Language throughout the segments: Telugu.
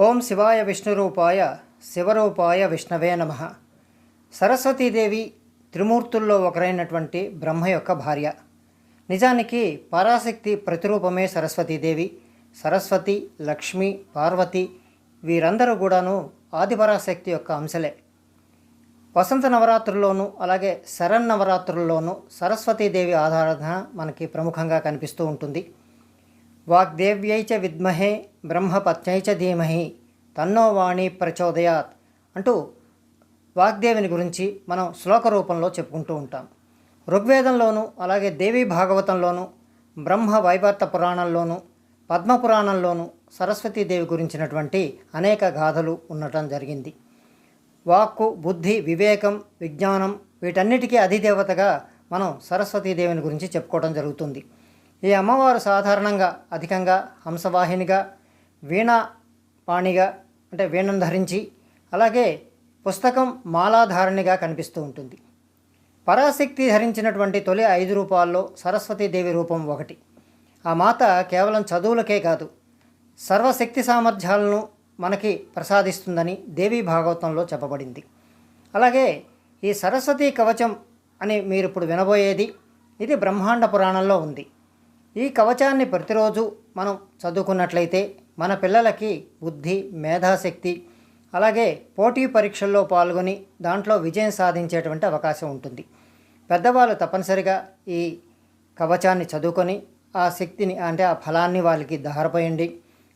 ఓం శివాయ విష్ణురూపాయ శివరూపాయ విష్ణవే నమ. సరస్వతీదేవి త్రిమూర్తుల్లో ఒకరైనటువంటి బ్రహ్మ యొక్క భార్య. నిజానికి పరాశక్తి ప్రతిరూపమే సరస్వతీదేవి. సరస్వతి లక్ష్మి పార్వతి వీరందరూ కూడాను ఆదిపరాశక్తి యొక్క అంశలే. వసంత నవరాత్రుల్లోనూ అలాగే శరన్నవరాత్రుల్లోనూ సరస్వతీదేవి ఆరాధన మనకి ప్రముఖంగా కనిపిస్తూ ఉంటుంది. వాగ్దేవ్యై చ విద్మహే బ్రహ్మపత్యై చ ధీమహి తన్నో వాణి ప్రచోదయాత్ అంటూ వాగ్దేవిని గురించి మనం శ్లోక రూపంలో చెప్పుకుంటూ ఉంటాం. ఋగ్వేదంలోనూ అలాగే దేవీ భాగవతంలోనూ బ్రహ్మ వైవర్త పురాణంలోనూ పద్మపురాణంలోనూ సరస్వతీదేవి గురించినటువంటి అనేక గాథలు ఉండటం జరిగింది. వాక్కు బుద్ధి వివేకం విజ్ఞానం వీటన్నిటికీ అధిదేవతగా మనం సరస్వతీదేవిని గురించి చెప్పుకోవడం జరుగుతుంది. ఈ అమ్మవారు సాధారణంగా అధికంగా హంసవాహినిగా వీణాపాణిగా అంటే వీణను ధరించి అలాగే పుస్తకం మాలాధారణిగా కనిపిస్తూ ఉంటుంది. పరాశక్తి ధరించినటువంటి తొలి ఐదు రూపాల్లో సరస్వతీదేవి రూపం ఒకటి. ఆ మాత కేవలం చదువులకే కాదు సర్వశక్తి సామర్థ్యాలను మనకి ప్రసాదిస్తుందని దేవీ భాగవతంలో చెప్పబడింది. అలాగే ఈ సరస్వతీ కవచం అని మీరు ఇప్పుడు వినబోయేది ఇది బ్రహ్మాండ పురాణంలో ఉంది. ఈ కవచాన్ని ప్రతిరోజు మనం చదువుకున్నట్లయితే మన పిల్లలకి బుద్ధి మేధాశక్తి అలాగే పోటీ పరీక్షల్లో పాల్గొని దాంట్లో విజయం సాధించేటువంటి అవకాశం ఉంటుంది. పెద్దవాళ్ళు తప్పనిసరిగా ఈ కవచాన్ని చదువుకొని ఆ శక్తిని అంటే ఆ ఫలాన్ని వాళ్ళకి దారపోయండి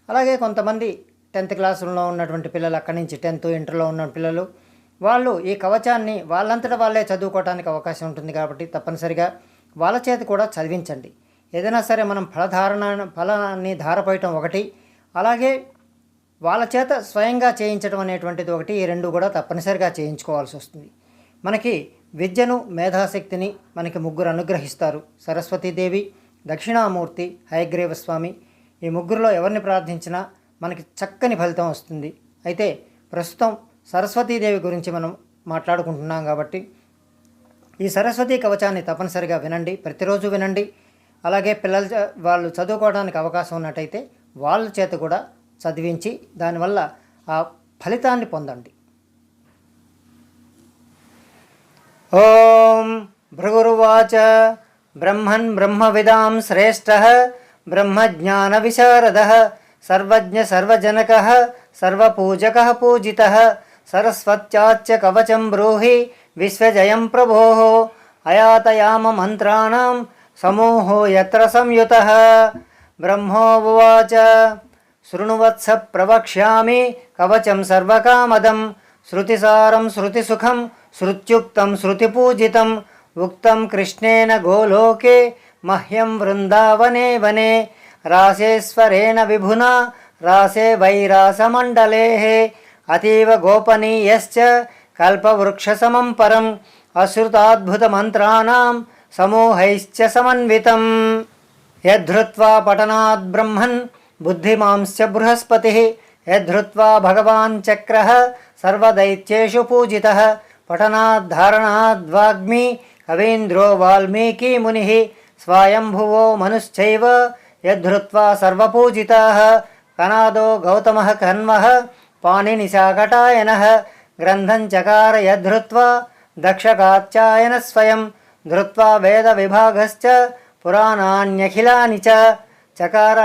అలాగే కొంతమంది టెన్త్ క్లాసుల్లో ఉన్నటువంటి పిల్లలు అక్కడి నుంచి టెన్త్ ఇంటర్లో ఉన్న పిల్లలు వాళ్ళు ఈ కవచాన్ని వాళ్ళంతటా వాళ్ళే చదువుకోవడానికి అవకాశం ఉంటుంది కాబట్టి తప్పనిసరిగా వాళ్ళ చేతి కూడా చదివించండి. ఏదైనా సరే మనం ఫలధారణ ఫలాన్ని ధారపోయటం ఒకటి అలాగే వాళ్ళ చేత స్వయంగా చేయించడం అనేటువంటిది ఒకటి ఈ రెండు కూడా తప్పనిసరిగా చేయించుకోవాల్సి వస్తుంది. మనకి విద్యను మేధాశక్తిని మనకి ముగ్గురు అనుగ్రహిస్తారు. సరస్వతీదేవి దక్షిణామూర్తి హయగ్రీవ స్వామి ఈ ముగ్గురులో ఎవరిని ప్రార్థించినా మనకి చక్కని ఫలితం వస్తుంది. అయితే ప్రస్తుతం సరస్వతీదేవి గురించి మనం మాట్లాడుకుంటున్నాం కాబట్టి ఈ సరస్వతీ కవచాన్ని తప్పనిసరిగా వినండి. ప్రతిరోజు వినండి. అలాగే పిల్లలు వాళ్ళు చదువుకోవడానికి అవకాశం ఉన్నట్టయితే వాళ్ళ చేత కూడా చదివించి దానివల్ల ఆ ఫలితాన్ని పొందండి. ఓం భృగురువాచ బ్రహ్మన్ బ్రహ్మవిదాం శ్రేష్ఠ బ్రహ్మజ్ఞాన విశారద సర్వజ్ఞ సర్వజనక సర్వపూజక పూజిత సరస్వత్యాచ్చ కవచం బ్రూహి విశ్వజయం ప్రభో అయాతయామ మంత్రాణం సమూహో ఎత్ర సంయుత బ్రహ్మోవాచ శృణువత్స ప్రవక్ష్యామి కవచం సర్వకామదం శృతిసారం శృతిసుఖం శృత్యుక్తం శృతిపూజితం ఉక్తం కృష్ణేన గోలోకే మహ్యం వృందావనే వనే రాసేశ్వరేణ విభునా రాసే వైరాసమండలే అతీవ గోపనీయశ్చ కల్పవృక్షసమం పరం అశ్రుతాద్భుతమంత్రాణం సమూహైశ్చ సమన్వితం. యద్ధృత్వా పఠనాద్ బ్రహ్మన్ బుద్ధిమాంశ్చ బృహస్పతి. యద్ధృత్వా భగవాన్ చక్ర సర్వదైత్యేషు పూజిత. పఠనాద్ధారణాద్వాగ్మి కవీంద్రో వాల్మీకి ముని. స్వయంభువో మనుశ్చైవ యద్ధృత్వా సర్వపూజితా. కనాదో గౌతమ కన్మ పాణినిశాకటాయన గ్రంథం చకార యద్ధృత్వా దక్షకాత్యాయన స్వయం. ధృత్వా వేద విభాగశ్చ పురాణాన్యఖిలాని చ చకార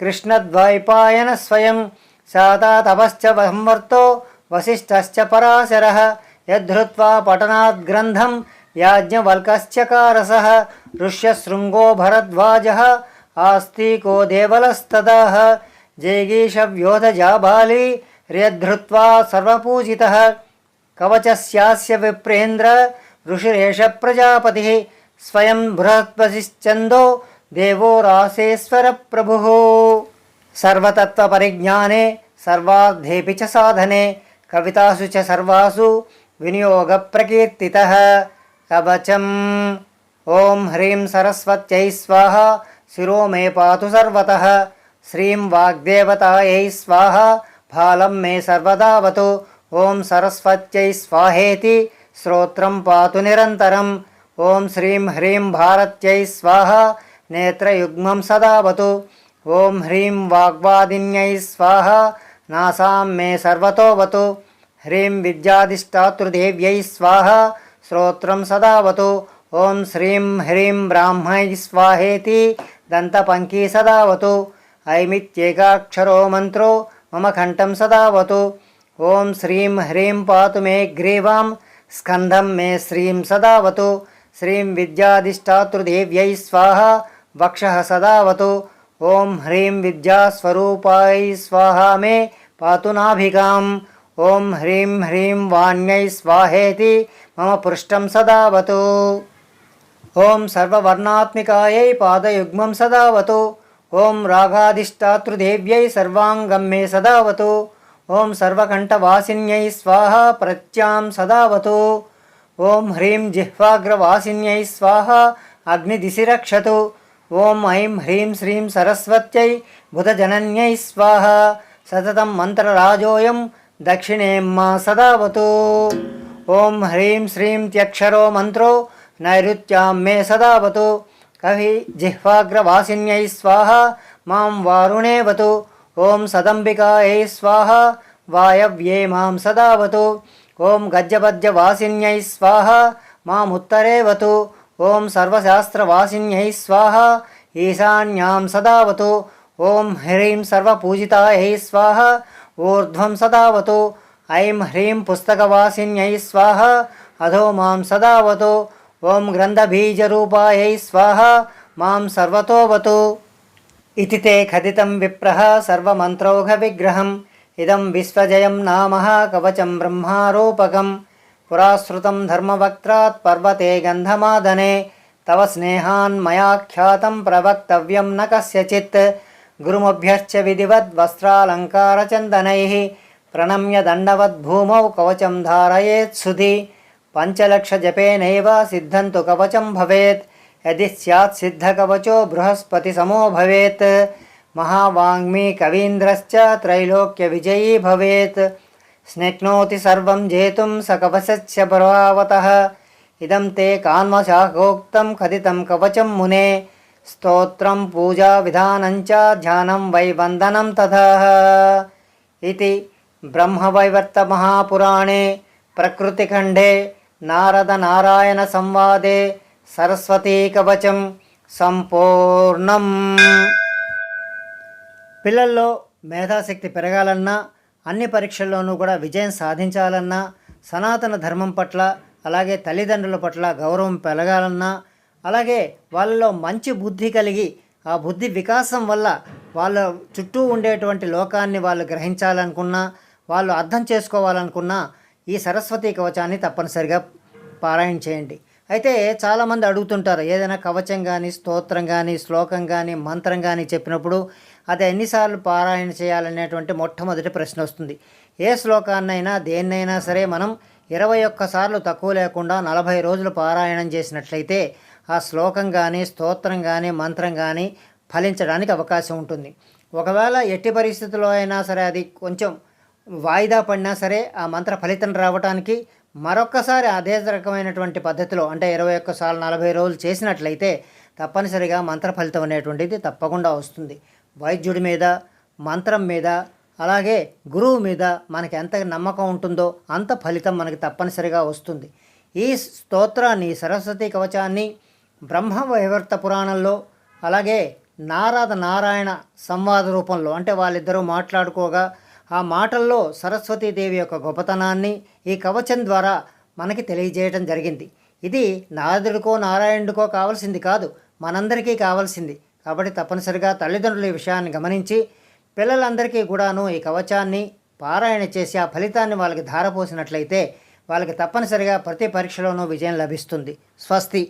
కృష్ణద్వైపాయన స్వయం శాతాతపశ్చ సంవర్తో వశిష్ఠశ్చ పరాశర యద్ధృత్వా పఠనాద్గ్రంథం యాజ్ఞవల్కశ్చకారస ఋష్యశృంగో భరద్వాజ ఆస్తికో దేవలస్తదాः జైగీషవ్యోధజాబాలి ర్యద్ధృత్వా సర్వపూజితः కవచస్యాస్య విప్రేంద్ర ఋషిరేష ప్రజాపతి స్వయం బృహస్పతిశ్చందో దేవో రాసేశ్వర ప్రభు. సర్వతత్వపరిజ్ఞానే సర్వార్థేపి చ సాధనే కవితాసు చ సర్వాసు వినియోగ ప్రకీర్తిత. కవచం. ఓం హ్రీం సరస్వత్యై స్వాహ శిరో మే పాతు సర్వత. శ్రీం వాగ్దేవతాయై స్వాహ ఫాలం మే సర్వదావతు ఓం సరస్వత్యై స్వాహేతి. శ్రోత్రం పాతు నిరంతరం. ఓం శ్రీం హ్రీం భారత్యై స్వాహ. నేత్రయుగ్మం సదావతు. ఓం హ్రీం వాగ్వాదిన్యై స్వాహ. నాసాం మే సర్వతోవతు. హ్రీం విద్యాధిష్టాతృదేవ్యై స్వాహ. శ్రోత్రం సదావతు. ఓం శ్రీం హ్రీం బ్రాహ్మై స్వాహేతి. దంతపంకీ సదావతు. ఐమిత్యేకాక్షరో మంత్రో. మమ కంఠం సదావతు. ఓం శ్రీం హ్రీం పాతు మే గ్రీవాం. స్కంధం మే శ్రీం సదావతు శ్రీం విద్యాధిష్టాతృదేవ్యై స్వాహ వక్ష సదావతు ఓం హ్రీం విద్యాస్వరూపాయ స్వాహ మే పాతు నాభికాం ఓం హ్రీం హ్రీం వాణ్యై స్వాహేతి మమ పృష్టం సదావతు. ఓం సర్వవర్ణాత్మికాయై పాదయుగ్మం సదావతు ఓం రాగాధిష్టాతృదేవ్యై సర్వాంగం మే సదావతు ఓం సర్వకంఠవాసిన్యై స్వాహ ప్రత్యాం సదావతు. ఓం హ్రీం జిహ్వాగ్రవాసిన్యై స్వాహ అగ్నిదిశిరక్షతు. ఓం ఐం హ్రీం శ్రీం సరస్వత్యై బుధజనన్యై స్వాహ సతతం మంత్రరాజోయం దక్షిణే మా సదావతు. ఓం హ్రీం శ్రీం త్యక్షరో మంత్రో నైరుత్యాం మే సదావతు. కవి జిహ్వాగ్రవాసిన్యై స్వాహ మాం వారుణేవతు. ఓం సదంబికాయై స్వాహ వాయవ్యే మాం సదావతు. ఓం గజ్జపద్యవాసిన్యై స్వాహ మాముత్తరేవతు ఓం సర్వశాస్త్రవాసిన్యై స్వాహ ఈశాన్యాం సదావతు. ఓం హ్రీం సర్వపూజితాయై స్వాహ ఊర్ధ్వం సదావతు. ఐం హ్రీం పుస్తకవాసిన్యై స్వాహ అధో మాం సదావతు. ఓం గ్రంథబీజరూపాయై స్వాహ మాం సర్వతోవతు. ఇతి తే ఖదితం విప్రః సర్వమంత్రౌఘవిగ్రహం ఇదం విశ్వజయం నామ కవచం బ్రహ్మారూపకం పురాశ్రుతం ధర్మవక్త్రాత్ పర్వతే గంధమాదనే తవ స్నేహాన్ మయాఖ్యాతం ప్రవక్తవ్యం న కస్యచిత్ గురుమభ్యశ్చ విధివద్ వస్త్రాలంకారచందనైः ప్రణమ్య దండవద్భూమౌ కవచం ధారయేత్ సుధి పంచలక్షజపేనైవ సిద్ధంతు కవచం భవేత్ యది స్యాత్ సిద్ధకవచో బృహస్పతి సమో భవేత్ మహావాంగ్మీ కవీంద్రశ్చ త్రైలోక్య విజయీ భవేత్ స్నిగ్నోతి సర్వం జేతుం సకవశస్య ప్రభావతః ఇదం తే కాన్మశాఖోక్తం కథితం కవచం మునే స్తోత్రం పూజా విధానంచ ధ్యానం వై వందనం తథా ఇది బ్రహ్మవైవర్త మహాపురాణే ప్రకృతిఖండే నారద నారాయణ సంవాదే సరస్వతీ కవచం సంపూర్ణం. పిల్లల్లో మేధాశక్తి పెరగాలన్నా అన్ని పరీక్షల్లోనూ కూడా విజయం సాధించాలన్నా సనాతన ధర్మం పట్ల అలాగే తల్లిదండ్రుల పట్ల గౌరవం పెరగాలన్నా అలాగే వాళ్ళలో మంచి బుద్ధి కలిగి ఆ బుద్ధి వికాసం వల్ల వాళ్ళ చుట్టూ ఉండేటువంటి లోకాన్ని వాళ్ళు గ్రహించాలనుకున్నా వాళ్ళు అర్థం చేసుకోవాలనుకున్నా ఈ సరస్వతి కవచాన్ని తప్పనిసరిగా పారాయణ చేయండి. అయితే చాలామంది అడుగుతుంటారు ఏదైనా కవచం కానీ స్తోత్రం కానీ శ్లోకం కానీ మంత్రం కానీ చెప్పినప్పుడు అది ఎన్నిసార్లు పారాయణ చేయాలనేటువంటి మొట్టమొదటి ప్రశ్న వస్తుంది. ఏ శ్లోకాన్నైనా దేన్నైనా సరే మనం ఇరవై ఒక్కసార్లు తక్కువ లేకుండా నలభై రోజులు పారాయణం చేసినట్లయితే ఆ శ్లోకం కానీ స్తోత్రం కానీ మంత్రం కానీ ఫలించడానికి అవకాశం ఉంటుంది. ఒకవేళ ఎట్టి పరిస్థితుల్లో అయినా సరే అది కొంచెం వాయిదా పడినా సరే ఆ మంత్ర ఫలితం రావడానికి మరొకసారి అదే రకమైనటువంటి పద్ధతిలో అంటే ఇరవై ఒక్కసార్లు నలభై రోజులు చేసినట్లయితే తప్పనిసరిగా మంత్ర ఫలితం అనేటువంటిది తప్పకుండా వస్తుంది. వైద్యుడి మీద మంత్రం మీద అలాగే గురువు మీద మనకి ఎంత నమ్మకం ఉంటుందో అంత ఫలితం మనకి తప్పనిసరిగా వస్తుంది. ఈ స్తోత్రాన్ని సరస్వతి కవచాన్ని బ్రహ్మ వైవర్త పురాణంలో అలాగే నారద నారాయణ సంవాద రూపంలో అంటే వాళ్ళిద్దరూ మాట్లాడుకోగా ఆ మాటల్లో సరస్వతీదేవి యొక్క గొప్పతనాన్ని ఈ కవచం ద్వారా మనకి తెలియజేయడం జరిగింది. ఇది నారదుడికో నారాయణుడికో కావాల్సింది కాదు మనందరికీ కావాల్సింది. కాబట్టి తప్పనిసరిగా తల్లిదండ్రుల ఈ విషయాన్ని గమనించి పిల్లలందరికీ కూడాను ఈ కవచాన్ని పారాయణ చేసి ఆ ఫలితాన్ని వాళ్ళకి ధారపోసినట్లయితే వాళ్ళకి తప్పనిసరిగా ప్రతి పరీక్షలోనూ విజయం లభిస్తుంది. స్వస్తి.